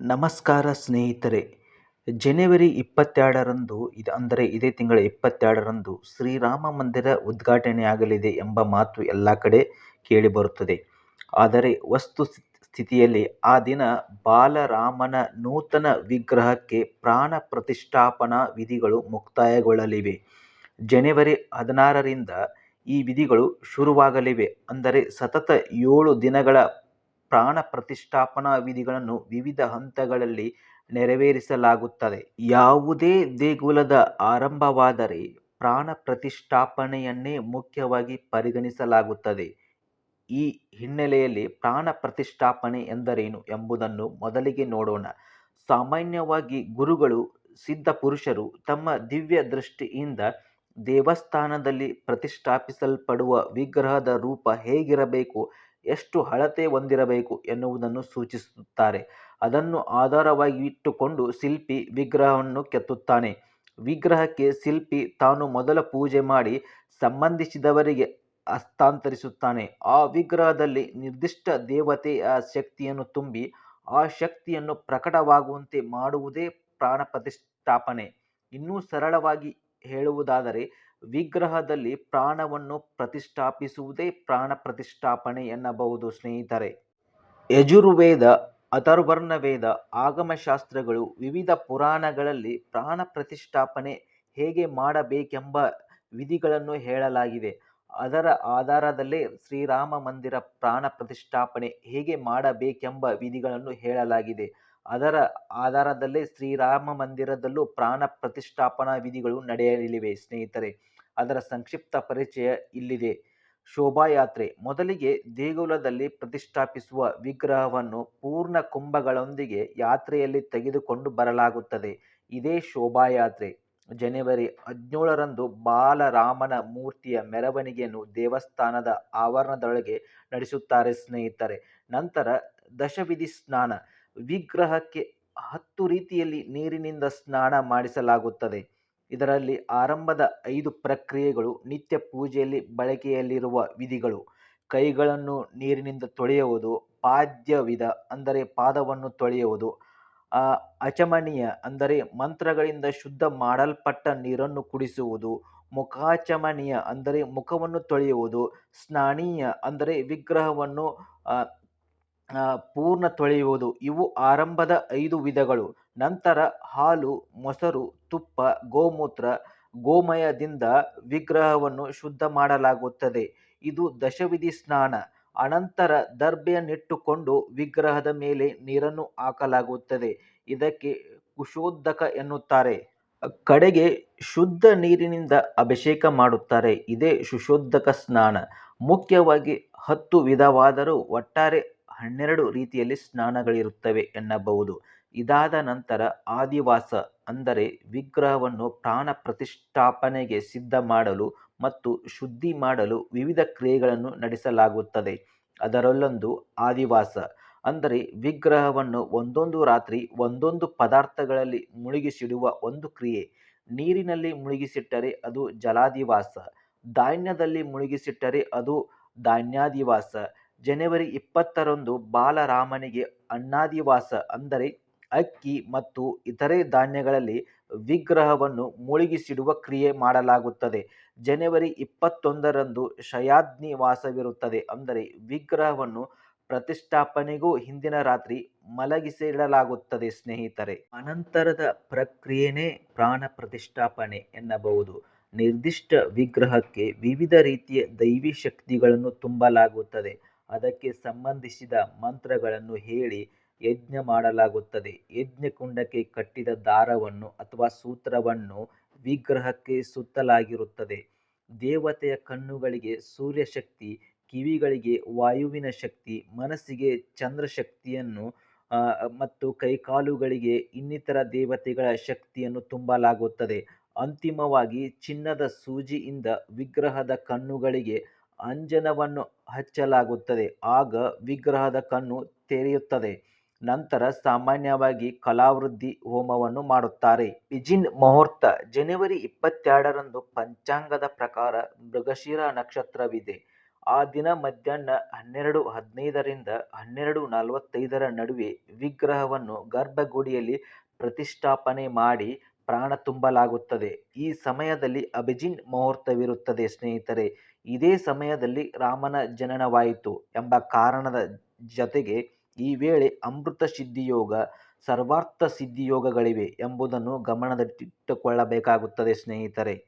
ನಮಸ್ಕಾರ ಸ್ನೇಹಿತರೆ. ಜನವರಿ ಇಪ್ಪತ್ತೆರಡರಂದು ಇದು, ಅಂದರೆ ಇದೇ ತಿಂಗಳ ಇಪ್ಪತ್ತೆರಡರಂದು ಶ್ರೀರಾಮ ಮಂದಿರ ಉದ್ಘಾಟನೆಯಾಗಲಿದೆ ಎಂಬ ಮಾತು ಎಲ್ಲ ಕಡೆ ಕೇಳಿಬರುತ್ತದೆ. ಆದರೆ ವಸ್ತು ಸ್ಥಿತಿಯಲ್ಲಿ ಆ ದಿನ ಬಾಲರಾಮನ ನೂತನ ವಿಗ್ರಹಕ್ಕೆ ಪ್ರಾಣ ಪ್ರತಿಷ್ಠಾಪನಾ ವಿಧಿಗಳು ಮುಕ್ತಾಯಗೊಳ್ಳಲಿವೆ. ಜನವರಿ ಹದಿನಾರರಿಂದ ಈ ವಿಧಿಗಳು ಶುರುವಾಗಲಿವೆ. ಅಂದರೆ ಸತತ ಏಳು ದಿನಗಳ ಪ್ರಾಣ ಪ್ರತಿಷ್ಠಾಪನಾ ವಿಧಿಗಳನ್ನು ವಿವಿಧ ಹಂತಗಳಲ್ಲಿ ನೆರವೇರಿಸಲಾಗುತ್ತದೆ. ಯಾವುದೇ ದೇಗುಲದ ಆರಂಭವಾದರೆ ಪ್ರಾಣ ಪ್ರತಿಷ್ಠಾಪನೆಯನ್ನೇ ಮುಖ್ಯವಾಗಿ ಪರಿಗಣಿಸಲಾಗುತ್ತದೆ. ಈ ಹಿನ್ನೆಲೆಯಲ್ಲಿ ಪ್ರಾಣ ಪ್ರತಿಷ್ಠಾಪನೆ ಎಂದರೇನು ಎಂಬುದನ್ನು ಮೊದಲಿಗೆ ನೋಡೋಣ. ಸಾಮಾನ್ಯವಾಗಿ ಗುರುಗಳು, ಸಿದ್ಧ ಪುರುಷರು ತಮ್ಮ ದಿವ್ಯ ದೃಷ್ಟಿಯಿಂದ ದೇವಸ್ಥಾನದಲ್ಲಿ ಪ್ರತಿಷ್ಠಾಪಿಸಲ್ಪಡುವ ವಿಗ್ರಹದ ರೂಪ ಹೇಗಿರಬೇಕು? ಎಷ್ಟು ಅಳತೆ ಹೊಂದಿರಬೇಕು ಎನ್ನುವುದನ್ನು ಸೂಚಿಸುತ್ತಾರೆ. ಅದನ್ನು ಆಧಾರವಾಗಿ ಇಟ್ಟುಕೊಂಡು ಶಿಲ್ಪಿ ವಿಗ್ರಹವನ್ನು ಕೆತ್ತುತ್ತಾನೆ. ವಿಗ್ರಹಕ್ಕೆ ಶಿಲ್ಪಿ ತಾನು ಮೊದಲ ಪೂಜೆ ಮಾಡಿ ಸಂಬಂಧಿಸಿದವರಿಗೆ ಹಸ್ತಾಂತರಿಸುತ್ತಾನೆ. ಆ ವಿಗ್ರಹದಲ್ಲಿ ನಿರ್ದಿಷ್ಟ ದೇವತೆಯ ಶಕ್ತಿಯನ್ನು ತುಂಬಿ ಆ ಶಕ್ತಿಯನ್ನು ಪ್ರಕಟವಾಗುವಂತೆ ಮಾಡುವುದೇ ಪ್ರಾಣ ಪ್ರತಿಷ್ಠಾಪನೆ ಇನ್ನೂ ಸರಳವಾಗಿ ಹೇಳುವುದಾದರೆ, ವಿಗ್ರಹದಲ್ಲಿ ಪ್ರಾಣವನ್ನು ಪ್ರತಿಷ್ಠಾಪಿಸುವುದೇ ಪ್ರಾಣ ಪ್ರತಿಷ್ಠಾಪನೆ ಎನ್ನಬಹುದು ಸ್ನೇಹಿತರೆ. ಯಜುರ್ವೇದ ಅಥರ್ವರ್ಣ ವೇದ ಆಗಮಶಾಸ್ತ್ರಗಳು ವಿವಿಧ ಪುರಾಣಗಳಲ್ಲಿ ಪ್ರಾಣ ಪ್ರತಿಷ್ಠಾಪನೆ ಹೇಗೆ ಮಾಡಬೇಕೆಂಬ ವಿಧಿಗಳನ್ನು ಹೇಳಲಾಗಿದೆ ಅದರ ಆಧಾರದಲ್ಲೇ ಶ್ರೀರಾಮ ಮಂದಿರ ಪ್ರಾಣ ಪ್ರತಿಷ್ಠಾಪನೆ ಹೇಗೆ ಮಾಡಬೇಕೆಂಬ ವಿಧಿಗಳನ್ನು ಹೇಳಲಾಗಿದೆ. ಅದರ ಆಧಾರದಲ್ಲೇ ಶ್ರೀರಾಮ ಮಂದಿರದಲ್ಲೂ ಪ್ರಾಣ ಪ್ರತಿಷ್ಠಾಪನಾ ವಿಧಿಗಳು ನಡೆಯಲಿವೆ. ಸ್ನೇಹಿತರೆ, ಅದರ ಸಂಕ್ಷಿಪ್ತ ಪರಿಚಯ ಇಲ್ಲಿದೆ. ಶೋಭಾಯಾತ್ರೆ ಮೊದಲಿಗೆ ದೇಗುಲದಲ್ಲಿ ಪ್ರತಿಷ್ಠಾಪಿಸುವ ವಿಗ್ರಹವನ್ನು ಪೂರ್ಣ ಕುಂಭಗಳೊಂದಿಗೆ ಯಾತ್ರೆಯಲ್ಲಿ ತೆಗೆದುಕೊಂಡು ಬರಲಾಗುತ್ತದೆ. ಇದೇ ಶೋಭಾಯಾತ್ರೆ. ಜನವರಿ ಹದಿನೇಳರಂದು ಬಾಲರಾಮನ ಮೂರ್ತಿಯ ಮೆರವಣಿಗೆಯನ್ನು ದೇವಸ್ಥಾನದ ಆವರಣದೊಳಗೆ ನಡೆಸುತ್ತಾರೆ ಸ್ನೇಹಿತರೆ. ನಂತರ ದಶವಿಧಿ ಸ್ನಾನ. ವಿಗ್ರಹಕ್ಕೆ ಹತ್ತು ರೀತಿಯಲ್ಲಿ ನೀರಿನಿಂದ ಸ್ನಾನ ಮಾಡಿಸಲಾಗುತ್ತದೆ. ಇದರಲ್ಲಿ ಆರಂಭದ ಐದು ಪ್ರಕ್ರಿಯೆಗಳು ನಿತ್ಯ ಪೂಜೆಯಲ್ಲಿ ಬಳಕೆಯಲ್ಲಿರುವ ವಿಧಿಗಳು. ಕೈಗಳನ್ನು ನೀರಿನಿಂದ ತೊಳೆಯುವುದು ಪಾದ್ಯ ವಿಧ ಅಂದರೆ ಪಾದವನ್ನು ತೊಳೆಯುವುದು ಅಚಮನೀಯ ಅಂದರೆ ಮಂತ್ರಗಳಿಂದ ಶುದ್ಧ ಮಾಡಲ್ಪಟ್ಟ ನೀರನ್ನು ಕುಡಿಸುವುದು, ಮುಖಾಚಮನೀಯ ಅಂದರೆ ಮುಖವನ್ನು ತೊಳೆಯುವುದು, ಸ್ನಾನೀಯ ಅಂದರೆ ವಿಗ್ರಹವನ್ನು ಪೂರ್ಣ ತೊಳೆಯುವುದು. ಇವು ಆರಂಭದ ಐದು ವಿಧಗಳು. ನಂತರ ಹಾಲು, ಮೊಸರು, ತುಪ್ಪ, ಗೋಮೂತ್ರ, ಗೋಮಯದಿಂದ ವಿಗ್ರಹವನ್ನು ಶುದ್ಧ ಮಾಡಲಾಗುತ್ತದೆ. ಇದು ದಶವಿಧಿ ಸ್ನಾನ. ಅನಂತರ ದರ್ಬೆಯನ್ನಿಟ್ಟುಕೊಂಡು ವಿಗ್ರಹದ ಮೇಲೆ ನೀರನ್ನು ಹಾಕಲಾಗುತ್ತದೆ. ಇದಕ್ಕೆ ಕುಶೋದ್ಧಕ ಎನ್ನುತ್ತಾರೆ. ಕಡೆಗೆ ಶುದ್ಧ ನೀರಿನಿಂದ ಅಭಿಷೇಕ ಮಾಡುತ್ತಾರೆ. ಇದೇ ಶುಶೋದ್ಧಕ ಸ್ನಾನ. ಮುಖ್ಯವಾಗಿ ಹತ್ತು ವಿಧವಾದರೂ ಒಟ್ಟಾರೆ ಹನ್ನೆರಡು ರೀತಿಯಲ್ಲಿ ಸ್ನಾನಗಳಿರುತ್ತವೆ ಎನ್ನಬಹುದು. ಇದಾದ ನಂತರ ಆದಿವಾಸ ಅಂದರೆ ವಿಗ್ರಹವನ್ನು ಪ್ರಾಣ ಪ್ರತಿಷ್ಠಾಪನೆಗೆ ಸಿದ್ಧ ಮಾಡಲು ಮತ್ತು ಶುದ್ಧಿ ಮಾಡಲು ವಿವಿಧ ಕ್ರಿಯೆಗಳನ್ನು ನಡೆಸಲಾಗುತ್ತದೆ. ಅದರಲ್ಲೊಂದು ಆದಿವಾಸ ಅಂದರೆ ವಿಗ್ರಹವನ್ನು ಒಂದೊಂದು ರಾತ್ರಿ ಒಂದೊಂದು ಪದಾರ್ಥಗಳಲ್ಲಿ ಮುಳುಗಿಸಿಡುವ ಒಂದು ಕ್ರಿಯೆ. ನೀರಿನಲ್ಲಿ ಮುಳುಗಿಸಿಟ್ಟರೆ ಅದು ಜಲಾದಿವಾಸ, ಧಾನ್ಯದಲ್ಲಿ ಮುಳುಗಿಸಿಟ್ಟರೆ ಅದು ಧಾನ್ಯಾದಿವಾಸ ಜನವರಿ ಇಪ್ಪತ್ತರಂದು ಬಾಲರಾಮನಿಗೆ ಅನ್ನಾದಿವಾಸ ಅಂದರೆ ಅಕ್ಕಿ ಮತ್ತು ಇತರೆ ಧಾನ್ಯಗಳಲ್ಲಿ ವಿಗ್ರಹವನ್ನು ಮುಳುಗಿಸಿಡುವ ಕ್ರಿಯೆ ಮಾಡಲಾಗುತ್ತದೆ. ಜನವರಿ ಇಪ್ಪತ್ತೊಂದರಂದು ಶಯಾದ್ನಿವಾಸವಿರುತ್ತದೆ ಅಂದರೆ ವಿಗ್ರಹವನ್ನು ಪ್ರತಿಷ್ಠಾಪನೆಗೂ ಹಿಂದಿನ ರಾತ್ರಿ ಮಲಗಿಸಿಡಲಾಗುತ್ತದೆ ಸ್ನೇಹಿತರೆ. ಅನಂತರದ ಪ್ರಕ್ರಿಯೆನೇ ಪ್ರಾಣ ಪ್ರತಿಷ್ಠಾಪನೆ ಎನ್ನಬಹುದು. ನಿರ್ದಿಷ್ಟ ವಿಗ್ರಹಕ್ಕೆ ವಿವಿಧ ರೀತಿಯ ದೈವಿ ಶಕ್ತಿಗಳನ್ನು ತುಂಬಲಾಗುತ್ತದೆ. ಅದಕ್ಕೆ ಸಂಬಂಧಿಸಿದ ಮಂತ್ರಗಳನ್ನು ಹೇಳಿ ಯಜ್ಞ ಮಾಡಲಾಗುತ್ತದೆ. ಯಜ್ಞಕುಂಡಕ್ಕೆ ಕಟ್ಟಿದ ದಾರವನ್ನು ಅಥವಾ ಸೂತ್ರವನ್ನು ವಿಗ್ರಹಕ್ಕೆ ಸುತ್ತಲಾಗಿರುತ್ತದೆ. ದೇವತೆಯ ಕಣ್ಣುಗಳಿಗೆ ಸೂರ್ಯಶಕ್ತಿ, ಕಿವಿಗಳಿಗೆ ವಾಯುವಿನ ಶಕ್ತಿ, ಮನಸ್ಸಿಗೆ ಚಂದ್ರಶಕ್ತಿಯನ್ನು ಮತ್ತು ಕೈಕಾಲುಗಳಿಗೆ ಇನ್ನಿತರ ದೇವತೆಗಳ ಶಕ್ತಿಯನ್ನು ತುಂಬಲಾಗುತ್ತದೆ. ಅಂತಿಮವಾಗಿ ಚಿನ್ನದ ಸೂಜಿಯಿಂದ ವಿಗ್ರಹದ ಕಣ್ಣುಗಳಿಗೆ ಅಂಜನವನ್ನು ಹಚ್ಚಲಾಗುತ್ತದೆ ಆಗ ವಿಗ್ರಹದ ಕಣ್ಣು ತೆರೆಯುತ್ತದೆ ನಂತರ ಸಾಮಾನ್ಯವಾಗಿ ಕಲಾವೃದ್ಧಿ ಹೋಮವನ್ನು ಮಾಡುತ್ತಾರೆ ಬಿಜಿನ್ ಮುಹೂರ್ತ ಜನವರಿ ಇಪ್ಪತ್ತೆರಡರಂದು ಪಂಚಾಂಗದ ಪ್ರಕಾರ ಮೃಗಶಿರ ನಕ್ಷತ್ರವಿದೆ ಆ ದಿನ ಮಧ್ಯಾಹ್ನ ಹನ್ನೆರಡು ಹದಿನೈದರಿಂದ ಹನ್ನೆರಡು ನಲವತ್ತೈದರ ನಡುವೆ ವಿಗ್ರಹವನ್ನು ಗರ್ಭಗುಡಿಯಲ್ಲಿ ಪ್ರತಿಷ್ಠಾಪನೆ ಮಾಡಿ ಪ್ರಾಣ ತುಂಬಲಾಗುತ್ತದೆ. ಈ ಸಮಯದಲ್ಲಿ ಅಭಿಜಿನ್ ಮುಹೂರ್ತವಿರುತ್ತದೆ ಸ್ನೇಹಿತರೆ. ಇದೇ ಸಮಯದಲ್ಲಿ ರಾಮನ ಜನನವಾಯಿತು ಎಂಬ ಕಾರಣದ ಜತೆಗೆ ಈ ವೇಳೆ ಅಮೃತ ಸಿದ್ಧಿಯೋಗ, ಸರ್ವಾರ್ಥ ಸಿದ್ಧಿಯೋಗಗಳಿವೆ ಎಂಬುದನ್ನು ಗಮನದಲ್ಲಿಟ್ಟುಕೊಳ್ಳಬೇಕಾಗುತ್ತದೆ ಸ್ನೇಹಿತರೆ.